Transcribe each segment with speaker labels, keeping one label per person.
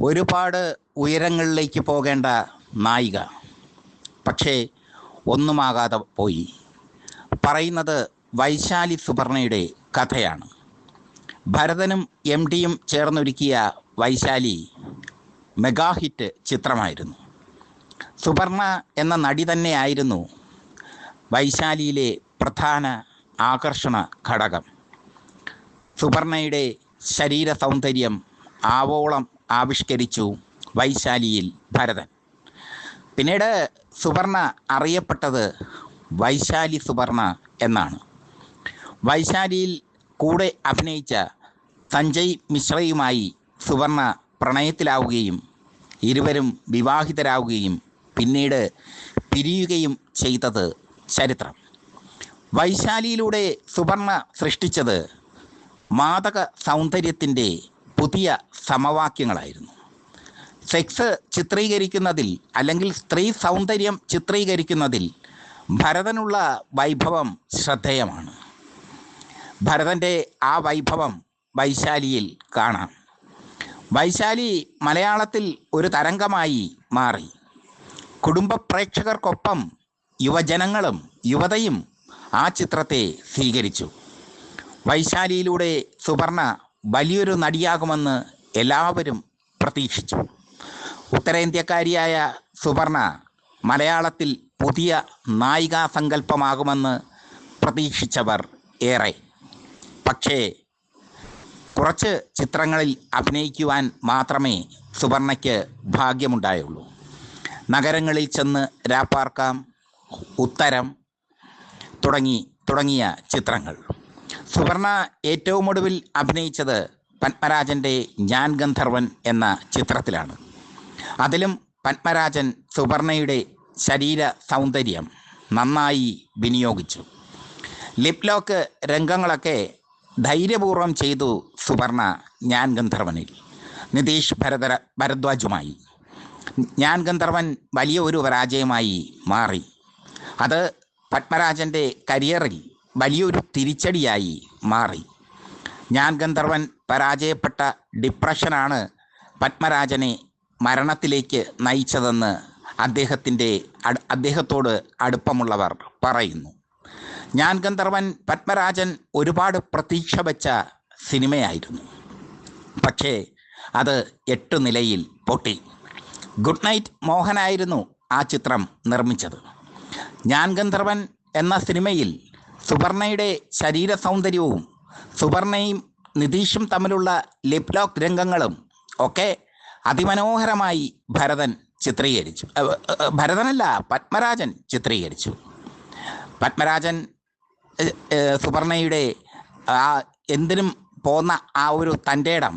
Speaker 1: ഒരുപാട് ഉയരങ്ങളിലേക്ക് പോകേണ്ട നായിക. പക്ഷേ ഒന്നുമാകാതെ പോയി. പറയുന്നത് വൈശാലി സുവർണയുടെ കഥയാണ്. ഭരതനും എം ഡിയും ചേർന്നൊരുക്കിയ വൈശാലി മെഗാഹിറ്റ് ചിത്രമായിരുന്നു. സുവർണ എന്ന നടി തന്നെയായിരുന്നു വൈശാലിയിലെ പ്രധാന ആകർഷണ ഘടകം. സുവർണയുടെ ശരീര സൗന്ദര്യം ആവോളം ആവിഷ്കരിച്ചു വൈശാലിയിൽ ഭരതൻ. പിന്നീട് സുവർണ അറിയപ്പെട്ടത് വൈശാലി സുവർണ എന്നാണ്. വൈശാലിയിൽ കൂടെ അഭിനയിച്ച സഞ്ജയ് മിശ്രയുമായി സുവർണ പ്രണയത്തിലാവുകയും ഇരുവരും വിവാഹിതരാവുകയും പിന്നീട് പിരിയുകയും ചെയ്തത് ചരിത്രം. വൈശാലിയിലൂടെ സുവർണ സൃഷ്ടിച്ചത് മാതക സൗന്ദര്യത്തിന്റെ പുതിയ സമവാക്യങ്ങളായിരുന്നു. സെക്സ് ചിത്രീകരിക്കുന്നതിൽ അല്ലെങ്കിൽ സ്ത്രീ സൗന്ദര്യം ചിത്രീകരിക്കുന്നതിൽ ഭരതനുള്ള വൈഭവം ശ്രദ്ധേയമാണ്. ഭരതന്റെ ആ വൈഭവം വൈശാലിയിൽ കാണാം. വൈശാലി മലയാളത്തിൽ ഒരു തരംഗമായി മാറി. കുടുംബ പ്രേക്ഷകർക്കൊപ്പം യുവജനങ്ങളും യുവതയും ആ ചിത്രത്തെ സ്വീകരിച്ചു. വൈശാലിയിലൂടെ സുവർണ വലിയൊരു നടിയാകുമെന്ന് എല്ലാവരും പ്രതീക്ഷിച്ചു. ഉത്തരേന്ത്യക്കാരിയായ സുവർണ മലയാളത്തിൽ പുതിയ നായികാ സങ്കല്പമാകുമെന്ന് പ്രതീക്ഷിച്ചവർ ഏറെ. പക്ഷേ കുറച്ച് ചിത്രങ്ങളിൽ അഭിനയിക്കുവാൻ മാത്രമേ സുവർണയ്ക്ക് ഭാഗ്യമുണ്ടായുള്ളൂ. നഗരങ്ങളിൽ ചെന്ന് രാപ്പാർക്കാം ഉത്തരം തുടങ്ങി തുടങ്ങിയ ചിത്രങ്ങൾ. സുവർണ ഏറ്റവും ഒടുവിൽ അഭിനയിച്ചത് പത്മരാജന്റെ ഞാൻ ഗന്ധർവൻ എന്ന ചിത്രത്തിലാണ്. അതിലും പത്മരാജൻ സുവർണയുടെ ശരീര സൗന്ദര്യം നന്നായി വിനിയോഗിച്ചു. ലിപ്ലോക്ക് രംഗങ്ങളൊക്കെ ധൈര്യപൂർവം ചെയ്തു സുവർണ ഞാൻ ഗന്ധർവനിൽ. നിതീഷ് ഭരതര ഭരദ്വാജുമായി. ഞാൻ ഗന്ധർവൻ വലിയ ഒരു പരാജയമായി മാറി. അത് പത്മരാജന്റെ കരിയറിൽ വലിയൊരു തിരിച്ചടിയായി മാറി. ഞാൻ ഗന്ധർവൻ പരാജയപ്പെട്ട ഡിപ്രഷനാണ് പത്മരാജനെ മരണത്തിലേക്ക് നയിച്ചതെന്ന് അദ്ദേഹത്തിന്റെ അദ്ദേഹത്തോട് അടുപ്പമുള്ളവർ പറയുന്നു. ഞാൻ ഗന്ധർവൻ പത്മരാജൻ ഒരുപാട് പ്രതീക്ഷ വച്ച സിനിമയായിരുന്നു. പക്ഷേ അത് എട്ട് നിലയിൽ പൊട്ടി. ഗുഡ് നൈറ്റ് മോഹനായിരുന്നു ആ ചിത്രം നിർമ്മിച്ചത്. ഞാൻ ഗന്ധർവൻ എന്ന സിനിമയിൽ സുവർണയുടെ ശരീര സൗന്ദര്യവും സുവർണയും നിതീഷും തമ്മിലുള്ള ലിപ് ലോക്ക് രംഗങ്ങളും ഒക്കെ അതിമനോഹരമായി ഭരതൻ ചിത്രീകരിച്ചു. ഭരതനല്ല പത്മരാജൻ ചിത്രീകരിച്ചു. പത്മരാജൻ സുവർണയുടെ ആ എന്തിനും പോന്ന ആ ഒരു തന്റെ ഇടം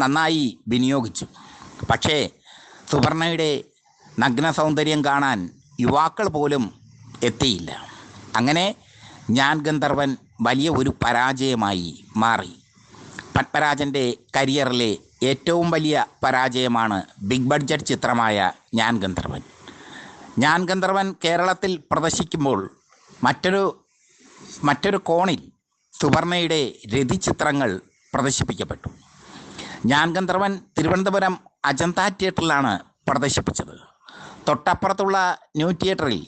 Speaker 1: നന്നായി വിനിയോഗിച്ചു. പക്ഷേ സുവർണയുടെ നഗ്ന സൗന്ദര്യം കാണാൻ യുവാക്കൾ പോലും എത്തിയില്ല. അങ്ങനെ ഞാൻ ഗന്ധർവൻ വലിയ ഒരു പരാജയമായി മാറി. പത്മരാജന്റെ കരിയറിലെ ഏറ്റവും വലിയ പരാജയമാണ് ബിഗ് ബഡ്ജറ്റ് ചിത്രമായ ഞാൻ ഗന്ധർവൻ. ഞാൻ ഗന്ധർവൻ കേരളത്തിൽ പ്രദർശിക്കുമ്പോൾ മറ്റൊരു മറ്റൊരു കോണിൽ സുവർണയുടെ രതിചിത്രങ്ങൾ പ്രദർശിപ്പിക്കപ്പെട്ടു. ഞാൻ ഗന്ധർവൻ തിരുവനന്തപുരം അജന്ത തിയേറ്ററിലാണ് പ്രദർശിപ്പിച്ചത്. തൊട്ടപ്പുറത്തുള്ള ന്യൂ തിയേറ്ററിൽ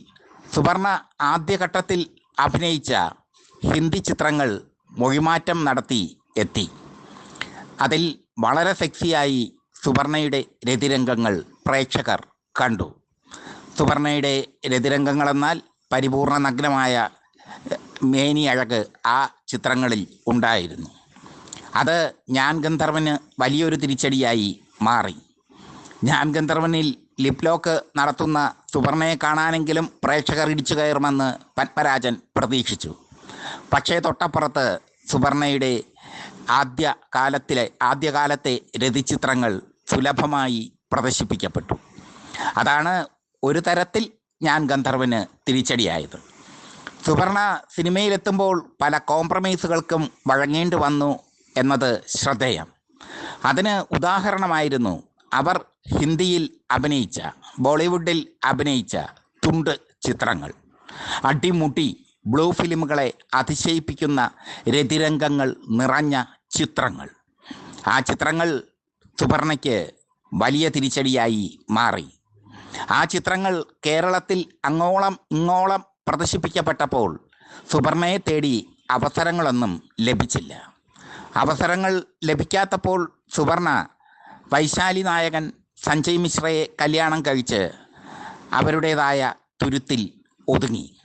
Speaker 1: സുവർണ ആദ്യഘട്ടത്തിൽ അഭിനയിച്ച ഹിന്ദി ചിത്രങ്ങൾ മൊഴിമാറ്റം നടത്തി എത്തി. അതിൽ വളരെ സെക്സിയായി സുവർണയുടെ രതിരംഗങ്ങൾ പ്രേക്ഷകർ കണ്ടു. സുവർണയുടെ രതിരംഗങ്ങളെന്നാൽ പരിപൂർണ നഗ്നമായ മേനി അഴക് ആ ചിത്രങ്ങളിൽ ഉണ്ടായിരുന്നു. അത് ഞാൻ ഗന്ധർവന് വലിയൊരു തിരിച്ചടിയായി മാറി. ഞാൻ ഗന്ധർവനിൽ ലിപ് ലോക്ക് നടത്തുന്ന സുവർണയെ കാണാനെങ്കിലും പ്രേക്ഷകർ ഇടിച്ചു കയറുമെന്ന് പത്മരാജൻ പ്രതീക്ഷിച്ചു. പക്ഷേ തൊട്ടപ്പുറത്ത് സുവർണയുടെ ആദ്യ കാലത്തിലെ ആദ്യകാലത്തെ രതിചിത്രങ്ങൾ സുലഭമായി പ്രദർശിപ്പിക്കപ്പെട്ടു. അതാണ് ഒരു തരത്തിൽ ഞാൻ ഗന്ധർവന് തിരിച്ചടിയായത്. സുവർണ സിനിമയിലെത്തുമ്പോൾ പല കോംപ്രമൈസുകൾക്കും വഴങ്ങേണ്ടി വന്നു എന്നത് ശ്രദ്ധേയം. അതിന് ഉദാഹരണമായിരുന്നു അവർ ഹിന്ദിയിൽ അഭിനയിച്ച ബോളിവുഡിൽ അഭിനയിച്ച തുണ്ട് ചിത്രങ്ങൾ. അടിമുട്ടി ബ്ലൂ ഫിലിമുകളെ അതിശയിപ്പിക്കുന്ന രതിരംഗങ്ങൾ നിറഞ്ഞ ചിത്രങ്ങൾ. ആ ചിത്രങ്ങൾ സുവർണയ്ക്ക് വലിയ തിരിച്ചടിയായി മാറി. ആ ചിത്രങ്ങൾ കേരളത്തിൽ അങ്ങോളം ഇങ്ങോളം പ്രദർശിപ്പിക്കപ്പെട്ടപ്പോൾ സുവർണയെ തേടി അവസരങ്ങളൊന്നും ലഭിച്ചില്ല. അവസരങ്ങൾ ലഭിക്കാത്തപ്പോൾ സുവർണ വൈശാലി നായകൻ സഞ്ജയ് മിശ്രയെ കല്യാണം കഴിച്ച് അവരുടേതായ തുരുത്തിൽ ഒതുങ്ങി.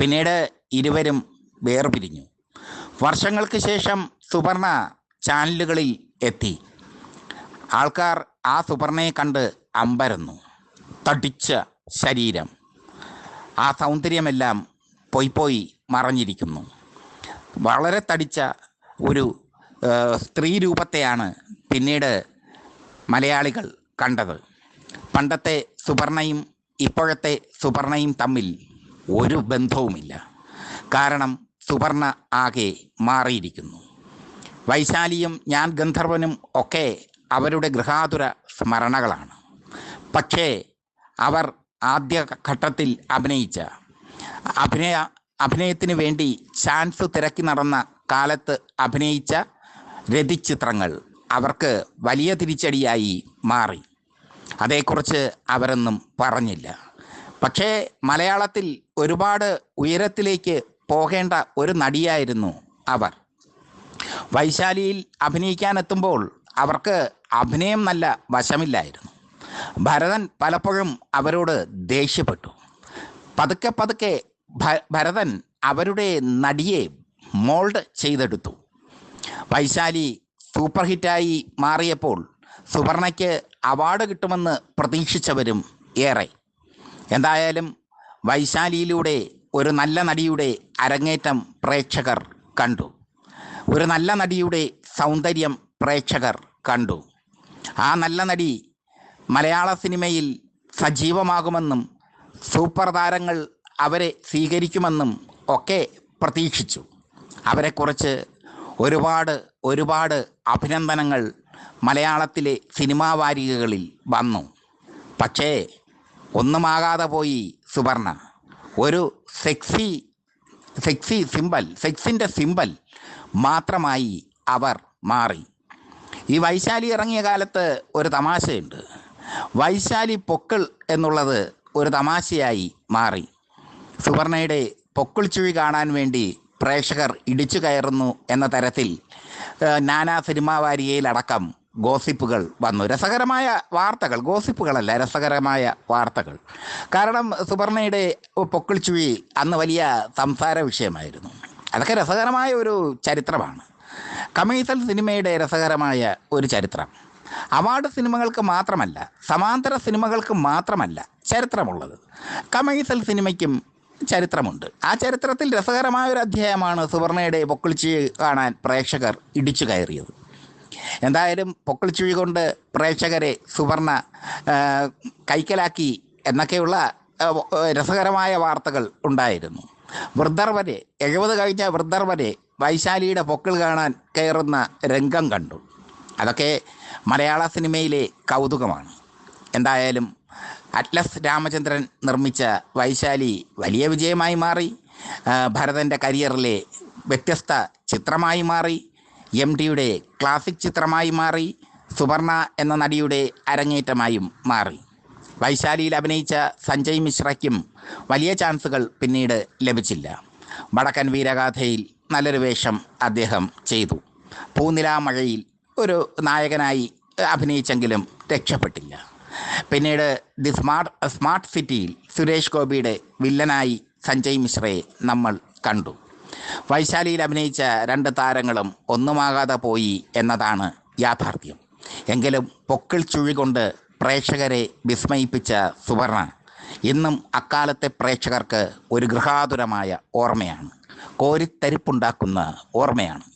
Speaker 1: പിന്നീട് ഇരുവരും വേർപിരിഞ്ഞു. വർഷങ്ങൾക്ക് ശേഷം സുവർണ ചാനലുകളിൽ എത്തി. ആൾക്കാർ ആ സുവർണയെ കണ്ട് അമ്പരന്നു. തടിച്ച ശരീരം. ആ സൗന്ദര്യമെല്ലാം പോയി പോയി മറഞ്ഞിരിക്കുന്നു. വളരെ തടിച്ച ഒരു സ്ത്രീ രൂപത്തെയാണ് പിന്നീട് മലയാളികൾ കണ്ടത്. പണ്ടത്തെ സുവർണയും ഇപ്പോഴത്തെ സുവർണയും തമ്മിൽ ഒരു ബന്ധവുമില്ല. കാരണം സുവർണ ആകെ മാറിയിരിക്കുന്നു. വൈശാലിയും ഞാൻ ഗന്ധർവനും ഒക്കെ അവരുടെ ഗൃഹാതുര സ്മരണകളാണ്. പക്ഷേ അവർ ആദ്യ ഘട്ടത്തിൽ അഭിനയിച്ച അഭിനയ അഭിനയത്തിന് വേണ്ടി ചാൻസ് തിരക്കി നടന്ന കാലത്ത് അഭിനയിച്ച രതിച്ചിത്രങ്ങൾ അവർക്ക് വലിയ തിരിച്ചടിയായി മാറി. അതേക്കുറിച്ച് അവരൊന്നും പറഞ്ഞില്ല. പക്ഷേ മലയാളത്തിൽ ഒരുപാട് ഉയരത്തിലേക്ക് പോകേണ്ട ഒരു നടിയായിരുന്നു അവർ. വൈശാലിയിൽ അഭിനയിക്കാനെത്തുമ്പോൾ അവർക്ക് അഭിനയം നല്ല വശമില്ലായിരുന്നു. ഭരതൻ പലപ്പോഴും അവരോട് ദേഷ്യപ്പെട്ടു. പതുക്കെ പതുക്കെ ഭരതൻ അവരുടെ നടിയെ മോൾഡ് ചെയ്തെടുത്തു. വൈശാലി സൂപ്പർ ഹിറ്റായി മാറിയപ്പോൾ സുവർണയ്ക്ക് അവാർഡ് കിട്ടുമെന്ന് പ്രതീക്ഷിച്ചവരും ഏറെ. എന്തായാലും വൈശാലിയിലൂടെ ഒരു നല്ല നടിയുടെ അരങ്ങേറ്റം പ്രേക്ഷകർ കണ്ടു. ഒരു നല്ല നടിയുടെ സൗന്ദര്യം പ്രേക്ഷകർ കണ്ടു. ആ നല്ല നടി മലയാള സിനിമയിൽ സജീവമാകുമെന്നും സൂപ്പർ താരങ്ങൾ അവരെ സ്വീകരിക്കുമെന്നും ഒക്കെ പ്രതീക്ഷിച്ചു. അവരെക്കുറിച്ച് ഒരുപാട് ഒരുപാട് അഭിനന്ദനങ്ങൾ മലയാളത്തിലെ സിനിമാ വാരികകളിൽ വന്നു. പക്ഷേ ഒന്നുമാകാതെ പോയി സുവർണ. ഒരു സെക്സി സെക്സി സിമ്പൽ സെക്സിന്റെ സിമ്പൽ മാത്രമായി അവർ മാറി. ഈ വൈശാലി ഇറങ്ങിയ കാലത്ത് ഒരു തമാശയുണ്ട്. വൈശാലി പൊക്കിൾ എന്നുള്ളത് ഒരു തമാശയായി മാറി. സുവർണയുടെ പൊക്കിൾ ചുഴി കാണാൻ വേണ്ടി പ്രേക്ഷകർ ഇടിച്ചു കയറുന്നു എന്ന തരത്തിൽ നാനാ സിനിമാ വാരികയിലടക്കം ഗോസിപ്പുകൾ വന്നു. രസകരമായ വാർത്തകൾ ഗോസിപ്പുകളല്ല രസകരമായ വാർത്തകൾ. കാരണം സുവർണയുടെ പൊക്കിൾ ചുവി അന്ന് വലിയ സംസാര വിഷയമായിരുന്നു. അതൊക്കെ രസകരമായ ഒരു ചരിത്രമാണ്. കമീസൽ സിനിമയുടെ രസകരമായ ഒരു ചരിത്രം. അവാർഡ് സിനിമകൾക്ക് മാത്രമല്ല സമാന്തര സിനിമകൾക്ക് മാത്രമല്ല ചരിത്രമുള്ളത്. കമീസൽ സിനിമയ്ക്കും ചരിത്രമുണ്ട്. ആ ചരിത്രത്തിൽ രസകരമായ ഒരു അധ്യായമാണ് സുവർണയുടെ പൊക്കിളിച്ചി കാണാൻ പ്രേക്ഷകർ ഇടിച്ചു കയറിയത്. എന്തായാലും പൊക്കിളിച്ചുഴി കൊണ്ട് പ്രേക്ഷകരെ സുവർണ കൈക്കലാക്കി എന്നൊക്കെയുള്ള രസകരമായ വാർത്തകൾ ഉണ്ടായിരുന്നു. വൃദ്ധർ വരെ എഴുപത് കഴിഞ്ഞ വൃദ്ധർ വരെ വൈശാലിയുടെ പൊക്കിൾ കാണാൻ കയറുന്ന രംഗം കണ്ടു. അതൊക്കെ മലയാള സിനിമയിലെ കൗതുകമാണ്. എന്തായാലും അറ്റ്ലസ് രാമചന്ദ്രൻ നിർമ്മിച്ച വൈശാലി വലിയ വിജയമായി മാറി. ഭരതന്റെ കരിയറിലെ വ്യത്യസ്ത ചിത്രമായി മാറി. എം ടിയുടെ ക്ലാസിക് ചിത്രമായി മാറി. സുവർണ എന്ന നടിയുടെ അരങ്ങേറ്റമായും മാറി. വൈശാലിയിൽ അഭിനയിച്ച സഞ്ജയ് മിശ്രയ്ക്കും വലിയ ചാൻസുകൾ പിന്നീട് ലഭിച്ചില്ല. വടക്കൻ വീരഗാഥയിൽ നല്ലൊരു വേഷം അദ്ദേഹം ചെയ്തു. പൂനിലാമഴയിൽ ഒരു നായകനായി അഭിനയിച്ചെങ്കിലും രക്ഷപ്പെട്ടില്ല. പിന്നീട് ദി സ്മാർട്ട് സ്മാർട്ട് സിറ്റിയിൽ സുരേഷ് ഗോപിയുടെ വില്ലനായി സഞ്ജയ് മിശ്രയെ നമ്മൾ കണ്ടു. വൈശാലിയിൽ അഭിനയിച്ച രണ്ട് താരങ്ങളും ഒന്നുമാകാതെ പോയി എന്നതാണ് യാഥാർത്ഥ്യം. എങ്കിലും പൊക്കിൾ ചുഴി കൊണ്ട് പ്രേക്ഷകരെ വിസ്മയിപ്പിച്ച സുവർണ ഇന്നും അക്കാലത്തെ പ്രേക്ഷകർക്ക് ഒരു ഗൃഹാതുരമായ ഓർമ്മയാണ്. കോരിത്തരിപ്പുണ്ടാക്കുന്ന ഓർമ്മയാണ്.